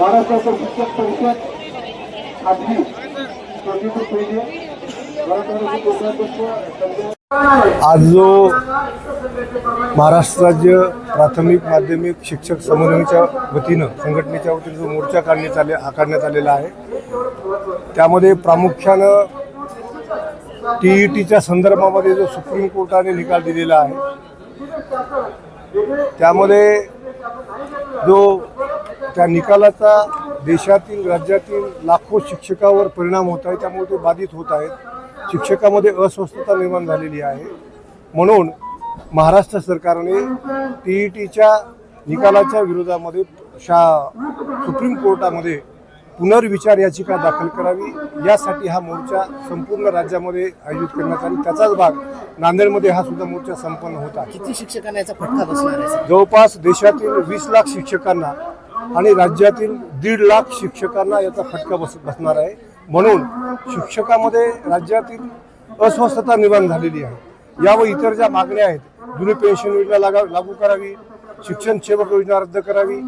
महाराष्ट्राचं शिक्षक परिषद खाजगी आज जो महाराष्ट्र राज्य प्राथमिक माध्यमिक शिक्षक समन्वयाच्या वतीनं संघटनेच्या वतीनं जो मोर्चा काढण्यात आले काढण्यात आलेला आहे त्यामध्ये प्रामुख्यानं टी ई टीच्या संदर्भामध्ये जो सुप्रीम कोर्टाने निकाल दिलेला आहे त्यामध्ये जो त्या निकालाचा देशातील राज्यातील लाखो शिक्षकावर परिणाम होत आहे त्यामुळे ते बाधित होत आहेत. शिक्षकामध्ये अस्वस्थता निर्माण झालेली आहे. म्हणून महाराष्ट्र सरकारने टी ई टीच्या निकालाच्या विरोधामध्ये शा सुप्रीम कोर्टामध्ये पुनर्विचार याचिका दाखल करावी. यासाठी हा मोर्चा संपूर्ण राज्यामध्ये आयोजित करण्यात आला. त्याचाच भाग नांदेडमध्ये हा सुद्धा मोर्चा संपन्न होत किती शिक्षकांना याचा फटका बसणार आहे? जवळपास देशातील वीस लाख शिक्षकांना आणि राज्यातील दीड लाख शिक्षकांना याचा फटका बस बसणार आहे. म्हणून शिक्षकामध्ये राज्यातील अस्वस्थता निर्माण झालेली आहे. या व इतर ज्या मागण्या आहेत जुनी पेन्शन योजना लागा लागू करावी शिक्षण सेवक योजना रद्द करावी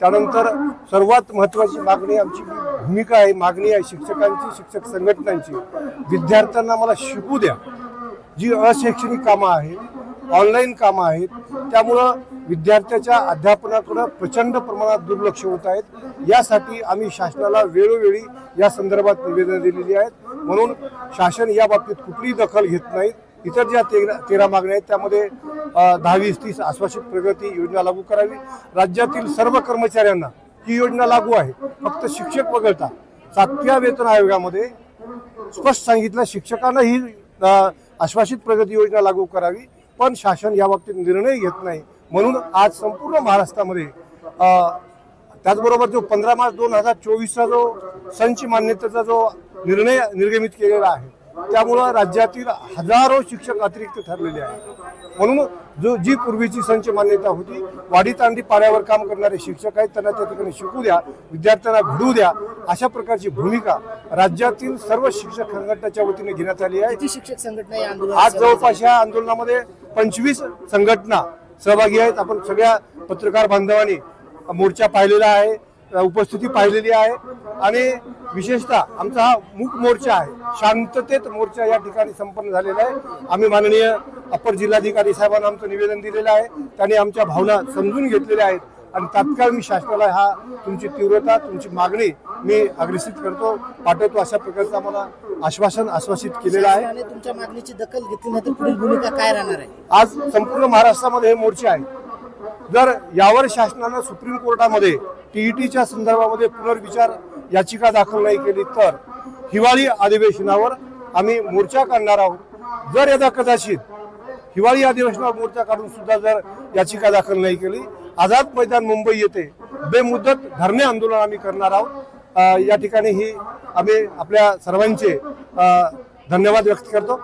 त्यानंतर सर्वात महत्त्वाची मागणी आमची भूमिका आहे मागणी आहे शिक्षकांची शिक्षक संघटनांची. विद्यार्थ्यांना मला शिकू द्या. जी अशैक्षणिक कामं आहेत ऑनलाईन कामं आहेत त्यामुळं विद्यार्थ्याच्या अध्यापनाकडं प्रचंड प्रमाणात दुर्लक्ष होत आहेत यासाठी आम्ही शासनाला वेळोवेळी या संदर्भात निवेदन दिलेली आहेत. म्हणून शासन या बाबतीत कुठलीही दखल घेत नाहीत इतर ज्या तेरा तेरा मागण्या आहेत त्यामध्ये दहा वीस तीस आश्वासित प्रगती योजना लागू करावी. राज्यातील सर्व कर्मचाऱ्यांना ही योजना लागू आहे. फक्त शिक्षक वगळता सातव्या वेतन आयोगामध्ये स्पष्ट सांगितलं शिक्षकांना ही आश्वासित प्रगती योजना लागू करावी. पण शासन या बाबतीत निर्णय घेत नाही. म्हणून आज संपूर्ण महाराष्ट्रामध्ये त्याचबरोबर जो पंधरा मार्च दोन हजार चोवीसचा जो संच मान्यतेचा जो निर्णय निर्गमित केलेला आहे त्यामुळं राज्यातील हजारो शिक्षक अतिरिक्त ठरलेले आहेत. म्हणून जो जी पूर्वीची संच मान्यता होती वाढी तांडी पाण्यावर काम करणारे शिक्षक आहेत त्यांना त्या ठिकाणी शिकू द्या विद्यार्थ्यांना घडू द्या अशा प्रकारची भूमिका राज्यातील सर्व शिक्षक संघटनेच्या वतीने घेण्यात आली आहे. शिक्षक संघटना आज जवळपास या आंदोलनामध्ये पंचवीस संघटना सहभागी आहेत. आपण सगळ्या पत्रकार बांधवांनी मोर्चा पाहिलेला आहे उपस्थिती पाहिलेली आहे आणि विशेषतः आमचा हा मूक मोर्चा आहे. शांततेत मोर्चा या ठिकाणी संपन्न झालेला आहे. आम्ही माननीय अपर जिल्हाधिकारी साहेबांना आमचं निवेदन दिलेलं आहे. त्यांनी आमच्या भावना समजून घेतलेल्या आहेत. आणि तात्काळ मी शासनाला हा तुमची तीव्रता तुमची मागणी मी अग्रेसित करतो. पाठवतो अशा प्रकारचं आम्हाला आश्वासन आश्वासित केलेलं आहे. तुमच्या मागणीची दखल घेतली नाही तर पुढील भूमिका काय राहणार आहे? आज संपूर्ण महाराष्ट्रामध्ये हे मोर्चे आहेत. जर यावर शासनानं सुप्रीम कोर्टामध्ये टीईटीच्या संदर्भामध्ये पुनर्विचार याचिका दाखल नाही केली तर हिवाळी अधिवेशनावर आम्ही मोर्चा काढणार आहोत. जर यदा कदाचित हिवाळी अधिवेशनावर मोर्चा काढून सुद्धा जर याचिका दाखल नाही केली आझाद मैदान मुंबई येथे बेमुदत धरणे आंदोलन आम्ही करणार आहोत. या ठिकाणी ही आम्ही आपल्या सर्वांचे धन्यवाद व्यक्त करतो.